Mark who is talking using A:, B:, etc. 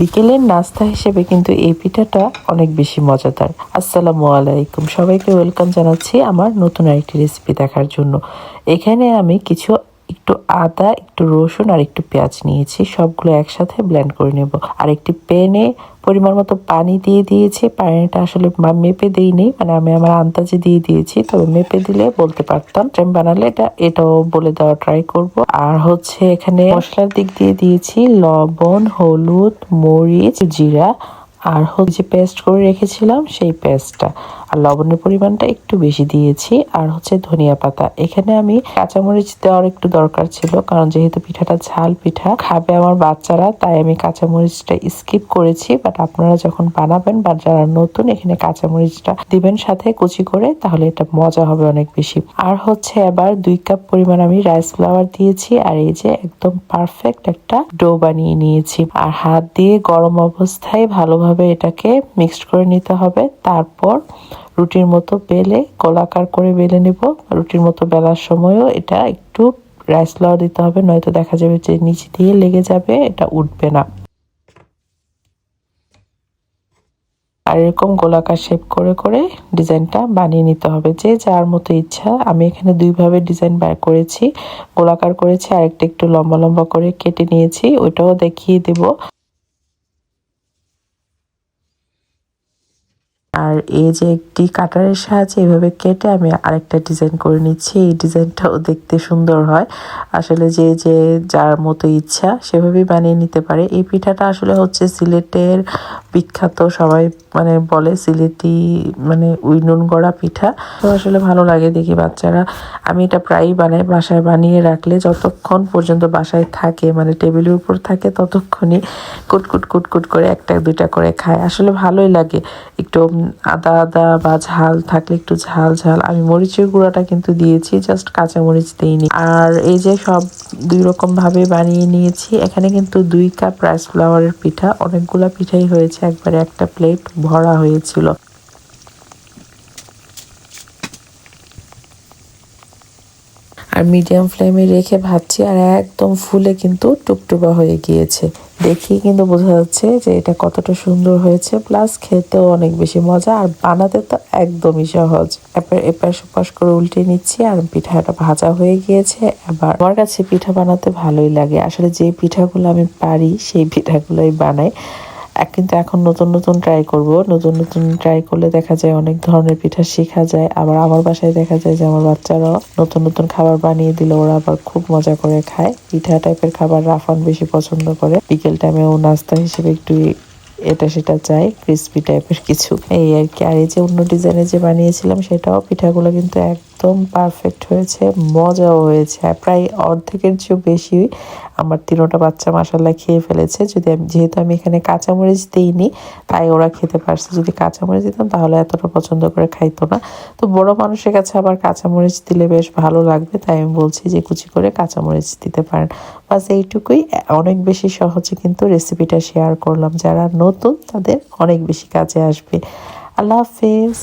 A: বিকেলের নাস্তা হিসেবে কিন্তু এই পিঠাটা অনেক বেশি মজাদার। আসসালামু আলাইকুম। সবাইকে ওয়েলকাম জানাচ্ছি আমার নতুন আরেকটি রেসিপি দেখার জন্য। এখানে আমি কিছু একটু আদা, একটু রসুন আর একটু পেঁয়াজ নিয়েছি। সবগুলো একসাথে ব্লেন্ড করে নেব। আর একটি প্যানে পরিমাণ মতো পানি দিয়ে দিয়েছি। পানিটা আসলে মেপে দিইনি মানে আমি আমার আন্দাজে দিয়ে দিয়েছি, তবে মেপে দিলে বলতে পারতাম। আমি বানালে এটা, এটাও বলে দেওয়া ট্রাই করব। আর হচ্ছে এখানে মশলার দিক দিয়ে দিয়েছি লবণ, হলুদ, মরিচ, জিরা। আর হচ্ছে পেস্ট করে রেখেছিলাম, সেই পেস্টটা আর লবণের পরিমাণটা একটু বেশি দিয়েছি, আর হচ্ছে ধনিয়া পাতা। এখানে আমি কাঁচামরিচ দেওয়ার একটু দরকার ছিল, কারণ যেহেতু পিঠাটা ঝাল পিঠা খাবে আমার বাচ্চারা, তাই আমি কাঁচামরিচটা স্কিপ করেছি। বাট আপনারা যখন বানাবেন বা যারা নতুন, এখানে কাঁচামরিচটা দিবেন সাথে কুচি করে, তাহলে এটা মজা হবে অনেক বেশি। আর হচ্ছে এবার দুই কাপ পরিমাণ আমি রাইস ফ্লাওয়ার দিয়েছি, আর এই যে একদম পারফেক্ট একটা ডো বানিয়ে নিয়েছি। আর হাত দিয়ে গরম অবস্থায় ভালোভাবে এটাকে মিক্সড করে নিতে হবে। তারপর রুটির মতো বেলে গোলাকার করে বেলে নিব। রুটির মতো বেলার সময়ও এটা একটু রাইস ফ্লাওয়ার দিতে হবে, নয়তো দেখা যাবে যে নিচে দিয়ে লেগে যাবে, এটা উঠবে না। আর এরকম গোলাকার শেপ করে করে ডিজাইনটা বানিয়ে নিতে হবে। যে যার মতো ইচ্ছা, আমি এখানে দুইভাবে ডিজাইন বার করেছি। গোলাকার করেছি আর একটা একটু লম্বা লম্বা করে কেটে নিয়েছি, ওইটাও দেখিয়ে দেব। আর এই যে একটি কাটারের সাহায্যে এভাবে কেটে আমি আরেকটা ডিজাইন করে নিচ্ছি। এই ডিজাইনটাও দেখতে সুন্দর হয়। আসলে যে যে যার মতো ইচ্ছা সেভাবেই বানিয়ে নিতে পারে। এই পিঠাটা আসলে হচ্ছে সিলেটের বিখ্যাত, সবাই মানে বলে সিলেটি মানে উইনুন গড়া পিঠা। তো আসলে ভালো লাগে দেখি বাচ্চারা। আমি এটা প্রায়ই বানাই, বাসায় বানিয়ে রাখলে যতক্ষণ পর্যন্ত বাসায় থাকে মানে টেবিলের উপর থাকে ততক্ষণই কুটকুট কুটকুট করে একটা, দুইটা করে খায়। আসলে ভালোই লাগে একটু আদা আদা বা ঝাল থাকলে একটু ঝাল ঝাল। আমি মরিচের গুঁড়াটা কিন্তু দিয়েছি, জাস্ট কাঁচা মরিচ দিইনি। আর এই যে সব দুই রকম ভাবে বানিয়ে নিয়েছি, এখানে কিন্তু দুই কাপ রাইস ফ্লাওয়ারের পিঠা। অনেকগুলা পিঠাই হয়েছে, একবারে একটা প্লেট ভরা হয়েছিল। আর মিডিয়াম ফ্লেমে রেখে ভাজছি আর একদম ফুলে কিন্তু টুকটুকা হয়ে গিয়েছে। দেখি কিন্তু বোঝা যাচ্ছে যে এটা কতটা সুন্দর হয়েছে প্লাস খেতেও অনেক বেশি মজা, আর বানাতে তো একদমই সহজ। এবার এপাশ ওপাশ করে উল্টে নিচ্ছি, আর পিঠাটা ভাজা হয়ে গিয়েছে। এবার আমার কাছে পিঠা বানাতে ভালোই লাগে। আসলে যে পিঠাগুলো আমি পারি, সেই পিঠাগুলোই বানাই। কিন্তু এখন নতুন নতুন ট্রাই করব। নতুন নতুন ট্রাই করলে দেখা যায় অনেক ধরনের পিঠা শেখা যায়। আবার আমার বাসায় দেখা যায় যে আমার বাচ্চারাও নতুন নতুন খাবার বানিয়ে দিলে ওরা আবার খুব মজা করে খায়। পিঠা টাইপের খাবার রাফান বেশি পছন্দ করে। বিকেল টাইমে ও নাস্তা হিসেবে একটু এটা সেটা চাই ক্রিস্পি টাইপের কিছু। এই আর কি। আর এই যে অন্য ডিজাইনে যে বানিয়েছিলাম সেটাও পিঠাগুলো কিন্তু একদম পারফেক্ট হয়েছে, মজাও হয়েছে। প্রায় অর্ধেকের চেয়েও বেশি আমার তিনোটা বাচ্চা মাসাল্লাহ খেয়ে ফেলেছে। যদি আমি, যেহেতু আমি এখানে কাঁচামরিচ দিইনি, তাই ওরা খেতে পারছে। যদি কাঁচামরিচ দিতাম, তাহলে এতটা পছন্দ করে খাইতো না। তো বড় মানুষের কাছে আবার কাঁচামরিচ দিলে বেশ ভালো লাগবে। তাই আমি বলছি যে, কুচি করে কাঁচামরিচ দিতে পারেন। বাস এইটুকুই। অনেক বেশি সহজে কিন্তু রেসিপিটা শেয়ার করলাম। যারা নতুন, তাদের অনেক বেশি কাজে আসবে। আল্লাহ হাফেজ।